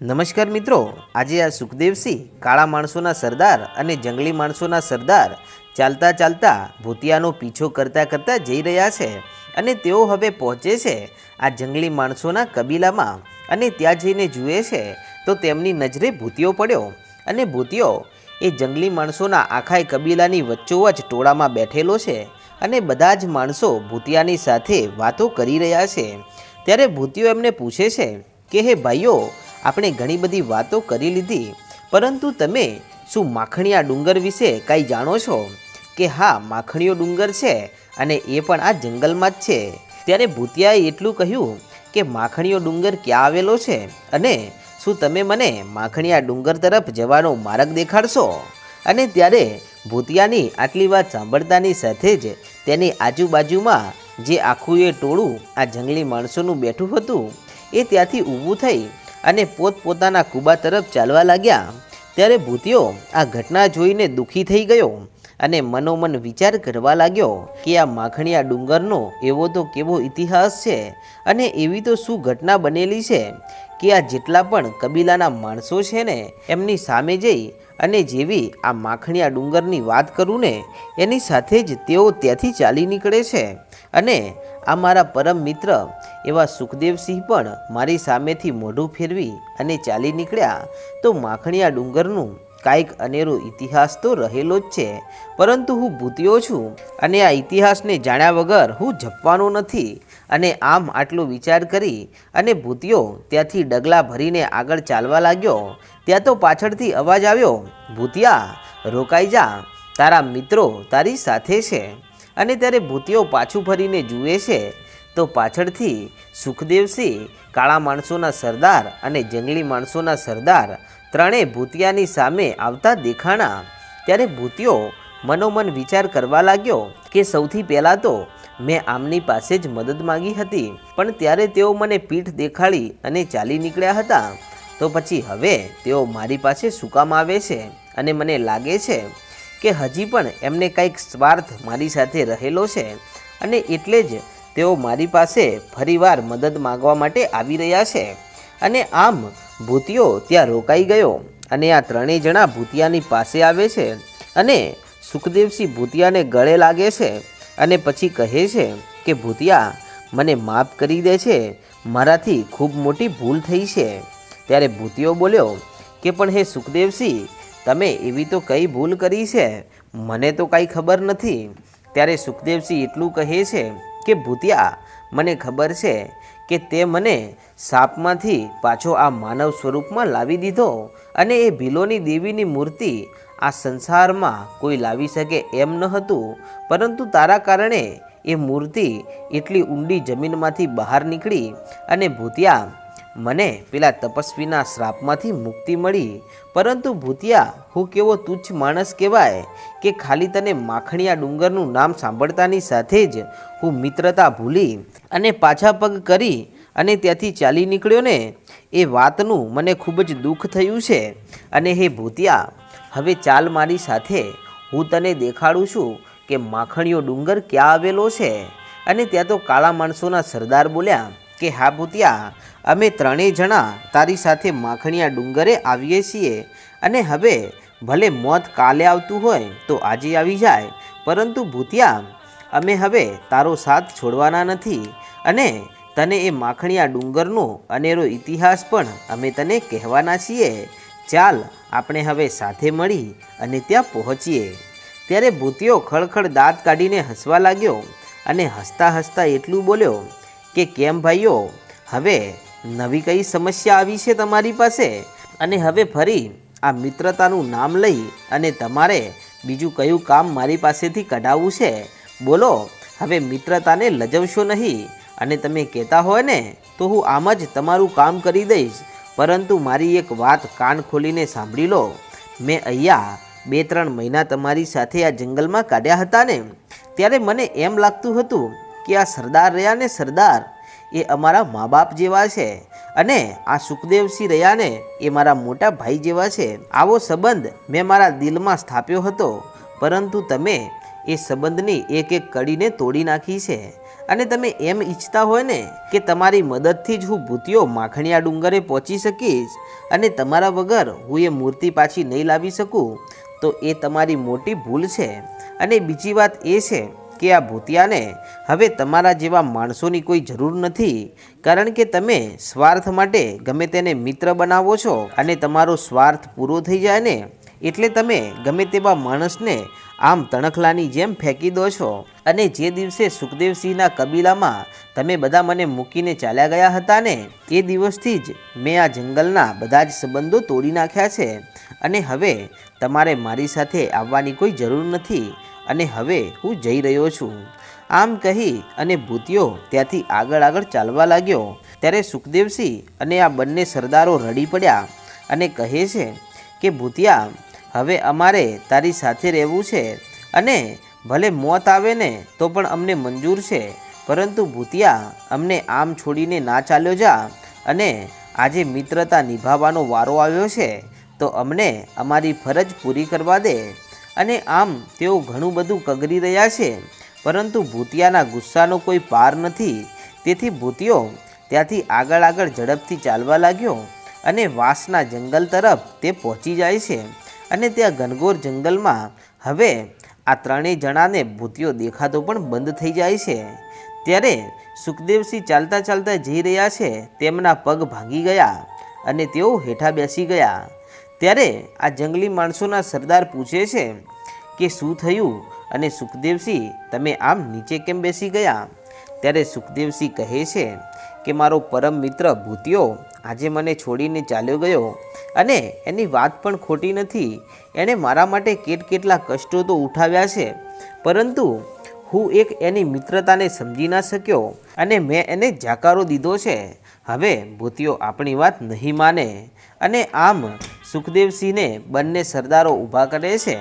નમસ્કાર મિત્રો, આજે આ સુખદેવસિંહ, કાળા માણસોના સરદાર અને જંગલી માણસોના સરદાર ચાલતા ચાલતા ભૂતિયાનો પીછો કરતા કરતા જઈ રહ્યા છે અને તેઓ હવે પહોંચે છે આ જંગલી માણસોના કબીલામાં અને ત્યાં જઈને જુએ છે તો તેમની નજરે ભૂતિયો પડ્યો અને ભૂતિયો એ જંગલી માણસોના આખાય કબીલાની વચ્ચોવચ ટોળામાં બેઠેલો છે અને બધા જ માણસો ભૂતિયાની સાથે વાતો કરી રહ્યા છે. ત્યારે ભૂતિયો એમને પૂછે છે કે, હે ભાઈઓ આપણે ઘણી બધી વાતો કરી લીધી, પરંતુ તમે શું માખણીયા ડુંગર વિશે કાંઈ જાણો છો? કે હા, માખણીયો ડુંગર છે અને એ પણ આ જંગલમાં જ છે. ત્યારે ભૂતિયાએ એટલું કહ્યું કે માખણીયો ડુંગર ક્યાં આવેલો છે અને શું તમે મને માખણીયા ડુંગર તરફ જવાનો માર્ગ દેખાડશો? અને ત્યારે ભૂતિયાની આટલી વાત સાંભળતાની સાથે જ તેની આજુબાજુમાં જે આખું એ ટોળું આ જંગલી માણસોનું બેઠું હતું, એ ત્યાંથી ઊભું થઈ અને પોતપોતાના કુબા તરફ ચાલવા લાગ્યા. ત્યારે ભૂતિયો આ ઘટના જોઈને દુઃખી થઈ ગયો અને મનોમન વિચાર કરવા લાગ્યો કે આ માખણીયા ડુંગરનો એવો તો કેવો ઇતિહાસ છે અને એવી તો શું ઘટના બનેલી છે કે આ જેટલા પણ કબીલાના માણસો છે ને, એમની સામે જઈ અને જેવી આ માખણીયા ડુંગરની વાત કરું ને એની સાથે જ તેઓ ત્યાંથી ચાલી નીકળે છે. અને આ મારા પરમ મિત્ર, એવા સુખદેવસિંહ પણ મારી સામેથી મોઢું ફેરવી અને ચાલી નીકળ્યા, તો માખણીયા ડુંગરનું કાંઈક અનેરો ઇતિહાસ તો રહેલો જ છે. પરંતુ હું ભૂતિયો છું અને આ ઇતિહાસને જાણ્યા વગર હું જપવાનો નથી. અને આમ આટલો વિચાર કરી અને ભૂતિયો ત્યાંથી ડગલા ભરીને આગળ ચાલવા લાગ્યો. ત્યાં તો પાછળથી અવાજ આવ્યો, ભૂતિયા, રોકાઈ જા. તારા મિત્રો તારી સાથે છે. અને ત્યારે ભૂતિયો પાછું ફરીને જુએ છે, તો પાછળથી સુખદેવસિંહ કાળા માણસોના સરદાર અને જંગલી માણસોના સરદાર ત્રણેય ભૂતિયાની સામે આવતા દેખાણા. ત્યારે ભૂતિયો મનોમન વિચાર કરવા લાગ્યો કે સૌથી પહેલાં તો મેં આમની પાસે જ મદદ માંગી હતી, પણ ત્યારે તેઓ મને પીઠ દેખાડી અને ચાલી નીકળ્યા હતા. તો પછી હવે તેઓ મારી પાસે શું કામ આવે છે અને મને લાગે છે કે હજી પણ એમને કંઈક સ્વાર્થ મારી સાથે રહેલો છે અને એટલે જ તેઓ મારી પાસે ફરીવાર મદદ માંગવા માટે આવી રહ્યા છે. અને આમ ભૂતિયો ત્યાં રોકાઈ ગયો અને આ ત્રણેય જણા ભૂતિયાની પાસે આવે છે અને સુખદેવસિંહ ભૂતિયાને ગળે લાગે છે અને પછી કહે છે કે, ભૂતિયા, મને માફ કરી દે છે. મારાથી ખૂબ મોટી ભૂલ થઈ છે. ત્યારે ભૂતિયો બોલ્યો, કે પણ હે સુખદેવસિંહ, તમે એવી તો કઈ ભૂલ કરી છે? મને તો કાંઈ ખબર નથી. ત્યારે સુખદેવસિંહ એટલું કહે છે કે, ભૂતિયા, મને ખબર છે કે તે મને સાપમાંથી પાછો આ માનવ સ્વરૂપમાં લાવી દીધો અને એ ભીલોની દેવીની મૂર્તિ આ સંસારમાં કોઈ લાવી શકે એમ ન હતું, પરંતુ તારા કારણે એ મૂર્તિ એટલી ઊંડી જમીનમાંથી બહાર નીકળી અને ભૂતિયા મને પેલા તપસ્વીના શ્રાપમાંથી મુક્તિ મળી. પરંતુ ભૂતિયા, હું કેવો તુચ્છ માણસ કહેવાય કે ખાલી તને માખણીયા ડુંગરનું નામ સાંભળતાની સાથે જ હું મિત્રતા ભૂલી અને પાછા પગ કરી અને ત્યાંથી ચાલી નીકળ્યો ને એ વાતનું મને ખૂબ જ દુઃખ થયું છે. અને હે ભૂતિયા, હવે ચાલ મારી સાથે. હું તને દેખાડું છું કે માખણીયો ડુંગર ક્યાં આવેલો છે? અને ત્યાં તો કાળા માણસોના સરદાર બોલ્યા કે, હા ભૂતિયા, અમે ત્રણેય જણા તારી સાથે માખણીયા ડુંગરે આવીએ છીએ. અને હવે ભલે મોત કાલે આવતું હોય તો આજે આવી જાય. પરંતુ ભૂતિયા, અમે હવે તારો સાથ છોડવાના નથી. અને તને એ માખણીયા ડુંગરનો અનેરો ઇતિહાસ પણ અમે તને કહેવાના છીએ. ચાલ, આપણે હવે સાથે મળી અને ત્યાં પહોંચીએ. ત્યારે ભૂતિયો ખળખળ દાંત કાઢીને હસવા લાગ્યો અને હસતા હસતા એટલું બોલ્યો કે, કેમ ભાઈઓ, હવે નવી કઈ સમસ્યા આવી છે તમારી પાસે? અને હવે ફરી આ મિત્રતાનું નામ લઈ અને તમારે બીજું કયું કામ મારી પાસેથી કઢાવવું છે? બોલો, હવે મિત્રતાને લજવશો નહીં. અને તમે કહેતા હોય ને, તો હું આમ જ તમારું કામ કરી દઈશ. પરંતુ મારી એક વાત કાન ખોલીને સાંભળી લો. મેં અહીંયા બે ત્રણ મહિના તમારી સાથે આ જંગલમાં કાઢ્યા હતા ને, ત્યારે મને એમ લાગતું હતું કે આ સરદાર રહ્યા ને સરદાર, એ અમારા મા બાપ જેવા છે. અને આ સુખદેવસિંહ રહ્યા ને, એ મારા મોટા ભાઈ જેવા છે. આવો સંબંધ મેં મારા દિલમાં સ્થાપ્યો હતો. પરંતુ તમે એ સંબંધની એક એક કડીને તોડી નાખી છે. અને તમે એમ ઈચ્છતા હોય ને કે તમારી મદદથી જ હું ભૂતિયો માખણિયા ડુંગરે પહોંચી શકીશ અને તમારા વગર હું એ મૂર્તિ પાછી નહીં લાવી શકું, તો એ તમારી મોટી ભૂલ છે. અને બીજી વાત એ છે કે આ ભૂતિયાને હવે તમારા જેવા માણસોની કોઈ જરૂર નથી, કારણ કે તમે સ્વાર્થ માટે ગમે તેને મિત્ર બનાવો છો અને તમારો સ્વાર્થ પૂરો થઈ જાય ને એટલે તમે ગમે તેવા માણસને આમ તણખલાની જેમ ફેંકી દો છો. અને જે દિવસે સુખદેવસિંહના કબીલામાં તમે બધા મને મૂકીને ચાલ્યા ગયા હતા ને, એ દિવસથી જ મેં આ જંગલના બધા જ સંબંધો તોડી નાખ્યા છે. અને હવે તમારે મારી સાથે આવવાની કોઈ જરૂર નથી. અને હવે હું જઈ રહ્યો છું. આમ કહી અને ભૂતિયો ત્યાંથી આગળ આગળ ચાલવા લાગ્યો. ત્યારે સુખદેવસિંહ અને આ બંને સરદારો રડી પડ્યા અને કહે છે કે, ભૂતિયા હવે અમારે તારી સાથે રહેવું છે અને ભલે મોત આવે ને, તો પણ અમને મંજૂર છે. પરંતુ ભૂતિયા, અમને આમ છોડીને ના ચાલ્યો જા અને આજે મિત્રતા નિભાવવાનો વારો આવ્યો છે, તો અમને અમારી ફરજ પૂરી કરવા દે. અને આમ તેઓ ઘણું બધું કગરી રહ્યા છે, પરંતુ ભૂતિયાના ગુસ્સાનો કોઈ પાર નથી. તેથી ભૂતિયો ત્યાંથી આગળ આગળ ઝડપથી ચાલવા લાગ્યો અને વાંસના જંગલ તરફ તે પહોંચી જાય છે. અને ત્યાં ઘનઘોર જંગલમાં હવે આ ત્રણેય જણાને ભૂતિયો દેખાતો પણ બંધ થઈ જાય છે. ત્યારે સુખદેવસિંહ ચાલતા ચાલતા જઈ રહ્યા છે, તેમના પગ ભાંગી ગયા અને તેઓ હેઠા બેસી ગયા. ત્યારે આ જંગલી માણસોના સરદાર પૂછે છે કે શું થયું અને સુખદેવસિંહ, તમે આમ નીચે કેમ બેસી ગયા? ત્યારે સુખદેવસિંહ કહે છે કે મારો પરમ મિત્ર ભૂતિયો આજે મને છોડીને ચાલ્યો ગયો અને એની વાત પણ ખોટી નથી. એણે મારા માટે કેટ કેટલા કષ્ટો તો ઉઠાવ્યા છે. પરંતુ હું એક એની મિત્રતાને સમજી ના શક્યો અને મેં એને જાકારો દીધો છે. હવે ભૂતિયો આપણી વાત નહીં માને અને આમ સુખદેવસિંહને બંને સરદારો ઊભા કરે છે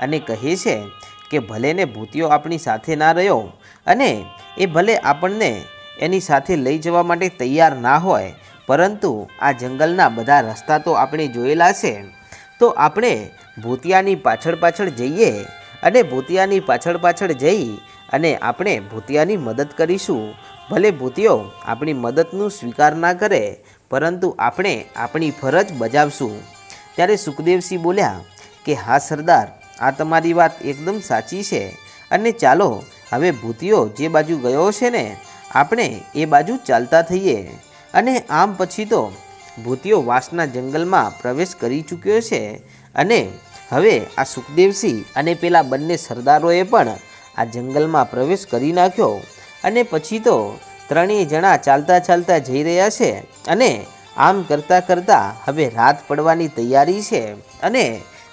અને કહે છે કે ભલે ને ભૂતિયો આપણી સાથે ના રહ્યો અને એ ભલે આપણને એની સાથે લઈ જવા માટે તૈયાર ના હોય પરંતુ આ જંગલના બધા રસ્તા તો આપણે જોયેલા છે. તો આપણે ભૂતિયાની પાછળ પાછળ જઈએ અને ભૂતિયાની પાછળ પાછળ જઈ અને આપણે ભૂતિયાની મદદ કરીશું. ભલે ભૂતિયો આપણી મદદનું સ્વીકાર ના કરે, પરંતુ આપણે આપણી ફરજ બજાવશું. ત્યારે સુખદેવસિંહ બોલ્યા કે, હા સરદાર, આ તમારી વાત એકદમ સાચી છે. અને ચાલો, હવે ભૂતિયો જે બાજુ ગયો છે ને, આપણે એ બાજુ ચાલતા થઈએ. અને આમ પછી તો ભૂતિયો વાંસના જંગલમાં પ્રવેશ કરી ચૂક્યો છે અને હવે આ સુખદેવસિંહ અને પેલા બંને સરદારોએ પણ આ જંગલમાં પ્રવેશ કરી નાખ્યો અને પછી તો ત્રણેય જણા ચાલતા ચાલતા જઈ રહ્યા છે અને આમ કરતાં કરતાં હવે રાત પડવાની તૈયારી છે અને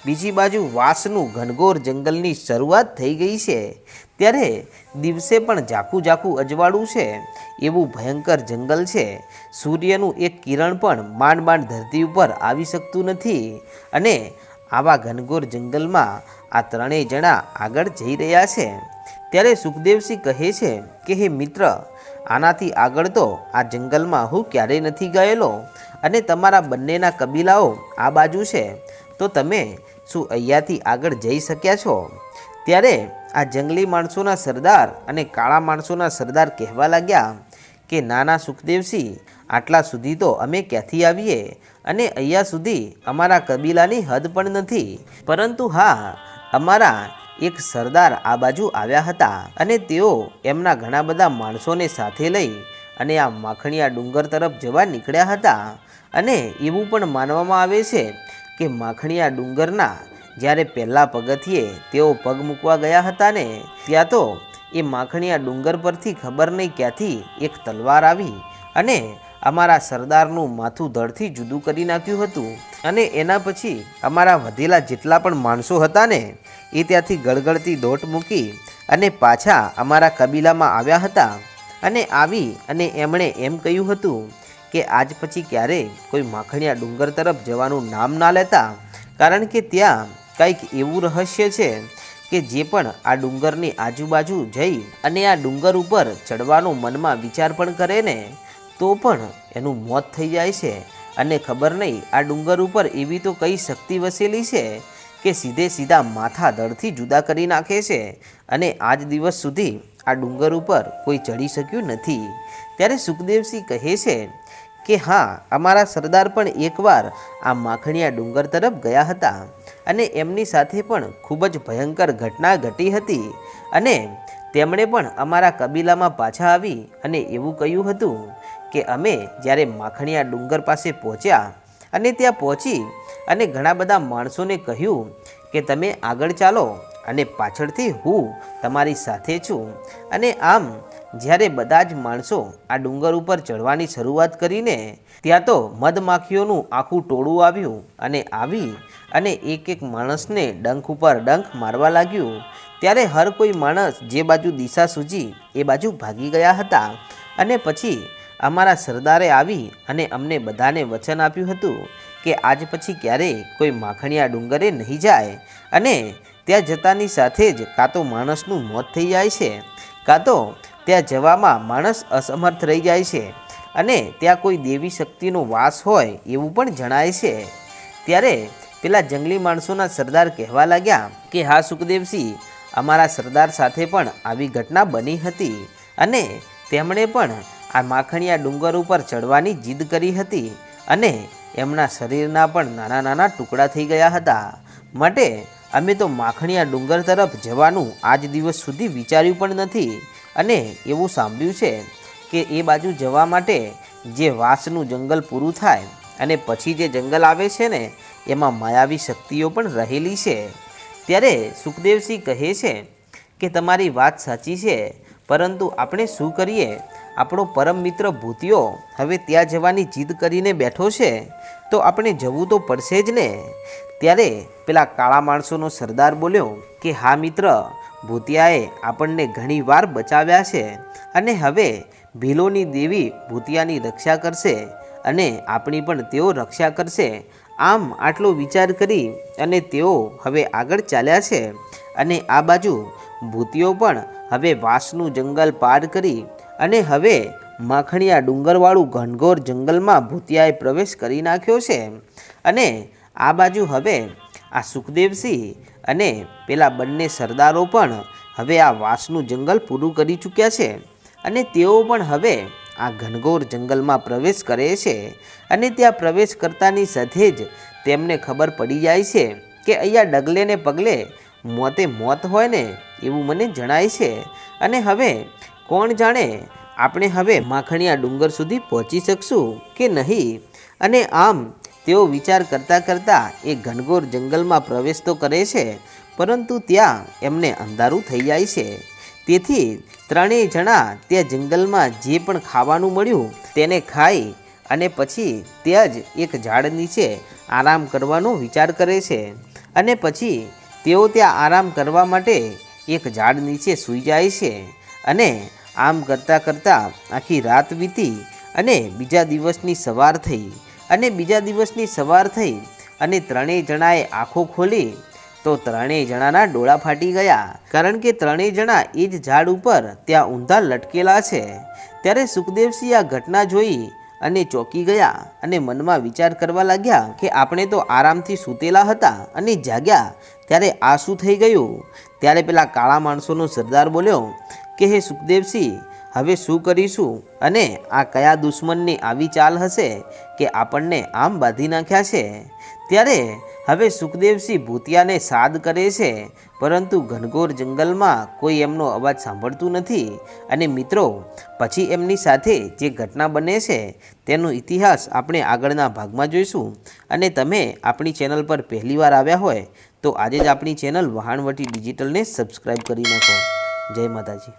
બીજી બાજુ વાંસનું ઘનઘોર જંગલની શરૂઆત થઈ ગઈ છે. ત્યારે દિવસે પણ ઝાકું ઝાકું અજવાળું છે. એવું ભયંકર જંગલ છે. સૂર્યનું એક કિરણ પણ માંડ માંડ ધરતી ઉપર આવી શકતું નથી. અને આવા ઘનઘોર જંગલમાં આ ત્રણેય જણા આગળ જઈ રહ્યા છે. ત્યારે સુખદેવસિંહ કહે છે કે, હે મિત્ર, આનાથી આગળ તો આ જંગલમાં હું ક્યારેય નથી ગયેલો. અને તમારા બંનેના કબીલાઓ આ બાજુ છે. તો તમે શું અહીંયાથી આગળ જઈ શક્યા છો? ત્યારે આ જંગલી માણસોના સરદાર અને કાળા માણસોના સરદાર કહેવા લાગ્યા કે, નાના સુખદેવસિંહ, આટલા સુધી તો અમે ક્યાંથી આવીએ? અને અહીંયા સુધી અમારા કબીલાની હદ પણ નથી. પરંતુ હા, અમારા એક સરદાર આ બાજુ આવ્યા હતા અને તેઓ એમના ઘણા બધા માણસોને સાથે લઈ અને આ માખણીયા ડુંગર તરફ જવા નીકળ્યા હતા. અને એવું પણ માનવામાં આવે છે કે માખણીયા ડુંગરના જ્યારે પહેલાં પગથિયે તેઓ પગ મૂકવા ગયા હતા ને ત્યાં તો એ માખણીયા ડુંગર પરથી ખબર નહીં ક્યાંથી એક તલવાર આવી અને અમારા સરદારનું માથું ધડથી જુદું કરી નાખ્યું હતું. અને એના પછી અમારા વધેલા જેટલા પણ માણસો હતા ને એ ત્યાંથી ગળગળતી દોટ મૂકી અને પાછા અમારા કબીલામાં આવ્યા હતા. અને આવી અને એમણે એમ કહ્યું હતું કે આજ પછી ક્યારેય કોઈ માખણીયા ડુંગર તરફ જવાનું નામ ના લેતા? કારણ કે ત્યાં કંઈક એવું રહસ્ય છે કે જે પણ આ ડુંગરની આજુબાજુ જઈ અને આ ડુંગર ઉપર ચડવાનો મનમાં વિચાર પણ કરે ને, તો પણ એનું મોત થઈ જાય છે. અને ખબર નહીં, આ ડુંગર ઉપર એવી તો કઈ શક્તિ વસેલી છે કે સીધે સીધા માથા દળથી જુદા કરી નાખે છે અને આજ દિવસ સુધી આ ડુંગર ઉપર કોઈ ચડી શક્યું નથી. ત્યારે સુખદેવસિંહ કહે છે કે હા, અમારા સરદાર પણ એકવાર આ માખણીયા ડુંગર તરફ ગયા હતા અને એમની સાથે પણ ખૂબ જ ભયંકર ઘટના ઘટી હતી અને તેમણે પણ અમારા કબીલામાં પાછા આવી અને એવું કહ્યું હતું કે અમે જ્યારે માખણીયા ડુંગર પાસે પહોંચ્યા અને ત્યાં પહોંચી અને ઘણા બધા માણસોને કહ્યું કે તમે આગળ ચાલો અને પાછળથી હું તમારી સાથે છું અને આમ જ્યારે બધા જ માણસો આ ડુંગર ઉપર ચડવાની શરૂઆત કરીને ત્યાં તો મધમાખીઓનું આખું ટોળું આવ્યું અને આવી અને એક એક માણસને ડંખ ઉપર ડંખ મારવા લાગ્યું. ત્યારે હર કોઈ માણસ જે બાજુ દિશા સૂજી એ બાજુ ભાગી ગયા હતા અને પછી અમારા સરદારે આવી અને અમને બધાને વચન આપ્યું હતું કે આજ પછી ક્યારેય કોઈ માખણિયા ડુંગરે નહીં જાય અને ત્યાં જતાની સાથે જ કાં તો માણસનું મોત થઈ જાય છે, કાં તો ત્યાં જવામાં માણસ અસમર્થ રહી જાય છે અને ત્યાં કોઈ દેવી શક્તિનો વાસ હોય એવું પણ જણાય છે. ત્યારે પેલા જંગલી માણસોના સરદાર કહેવા લાગ્યા કે, હા સુખદેવસિંહ અમારા સરદાર સાથે પણ આવી ઘટના બની હતી અને તેમણે પણ આ માખણીયા ડુંગર ઉપર ચડવાની જીદ કરી હતી અને એમના શરીરના પણ નાના નાના ટુકડા થઈ ગયા હતા. માટે અમે તો માખણીયા ડુંગર તરફ જવાનું આજ દિવસ સુધી વિચાર્યું પણ નથી. અને એવું સાંભળ્યું છે કે એ બાજુ જવા માટે જે વાંસનું જંગલ પૂરું થાય અને પછી જે જંગલ આવે છે ને, એમાં માયાવી શક્તિઓ પણ રહેલી છે. ત્યારે સુખદેવસિંહ કહે છે કે તમારી વાત સાચી છે, પરંતુ આપણે શું કરીએ? આપણો પરમ મિત્ર ભૂતિયો હવે ત્યાં જવાની જીદ કરીને બેઠો છે, તો આપણે જવું તો પડશે જ ને? ત્યારે પેલા કાળા માણસોનો સરદાર બોલ્યો કે, હા મિત્ર ભૂતિયાએ આપણને ઘણીવાર બચાવ્યા છે અને હવે ભીલોની દેવી ભૂતિયાની રક્ષા કરશે અને આપણી પણ તેઓ રક્ષા કરશે. આમ આટલો વિચાર કરી અને તેઓ હવે આગળ ચાલ્યા છે અને આ બાજુ ભૂતિઓ પણ હવે વાંસનું જંગલ પાર કરી અને હવે માખણીયા ડુંગરવાળું ઘનઘોર જંગલમાં ભૂતિયાએ પ્રવેશ કરી નાખ્યો છે. અને આ બાજુ હવે આ સુખદેવસિંહ અને પેલા બંને સરદારો પણ હવે આ વાંસનું જંગલ પૂરું કરી ચૂક્યા છે અને તેઓ પણ હવે આ ઘનઘોર જંગલમાં પ્રવેશ કરે છે અને ત્યાં પ્રવેશ કરતાની સાથે જ તેમને ખબર પડી જાય છે કે અહીંયા ડગલે ને પગલે મોતે મોત હોય ને એવું મને જણાય છે. અને હવે કોણ જાણે આપણે હવે માખણીયા ડુંગર સુધી પહોંચી શકશું કે નહીં? અને આમ તેઓ વિચાર કરતાં કરતાં એ ઘનઘોર જંગલમાં પ્રવેશ તો કરે છે, પરંતુ ત્યાં એમને અંધારું થઈ જાય છે. તેથી ત્રણેય જણા ત્યાં જંગલમાં જે પણ ખાવાનું મળ્યું તેને ખાઈ અને પછી ત્યાં જ એક ઝાડ નીચે આરામ કરવાનો વિચાર કરે છે. અને પછી તેઓ ત્યાં આરામ કરવા માટે એક ઝાડ નીચે સૂઈ જાય છે અને આમ કરતાં કરતાં આખી રાત વીતી અને બીજા દિવસની સવાર થઈ. અને બીજા દિવસની સવાર થઈ અને ત્રણેય જણાએ આંખો ખોલી, તો ત્રણેય જણાના ડોળા ફાટી ગયા. કારણ કે ત્રણેય જણા એ જ ઝાડ ઉપર ત્યાં ઊંધા લટકેલા છે. ત્યારે સુખદેવસિંહ આ ઘટના જોઈ અને ચોંકી ગયા અને મનમાં વિચાર કરવા લાગ્યા કે આપણે તો આરામથી સૂતેલા હતા અને જાગ્યા ત્યારે આ શું થઈ ગયું. ત્યારે પેલા કાળા માણસોનો સરદાર બોલ્યો કે, હે સુખદેવસિંહ હવે શું કરીશું? અને આ કયા દુશ્મનની આવી ચાલ હશે કે આપણને આમ બાંધી નાખ્યા છે? ત્યારે હવે સુખદેવસિંહ ભૂતિયાને સાદ કરે છે, પરંતુ ઘનઘોર જંગલમાં કોઈ એમનો અવાજ સાંભળતું નથી. અને મિત્રો, પછી એમની સાથે જે ઘટના બને છે, તેનો ઇતિહાસ આપણે આગળના ભાગમાં જોઈશું. અને તમે આપણી ચેનલ પર પહેલીવાર આવ્યા હોય, તો આજે જ આપણી ચેનલ વહાણવટી ડિજિટલને સબસ્ક્રાઈબ કરી નાખો. જય માતાજી.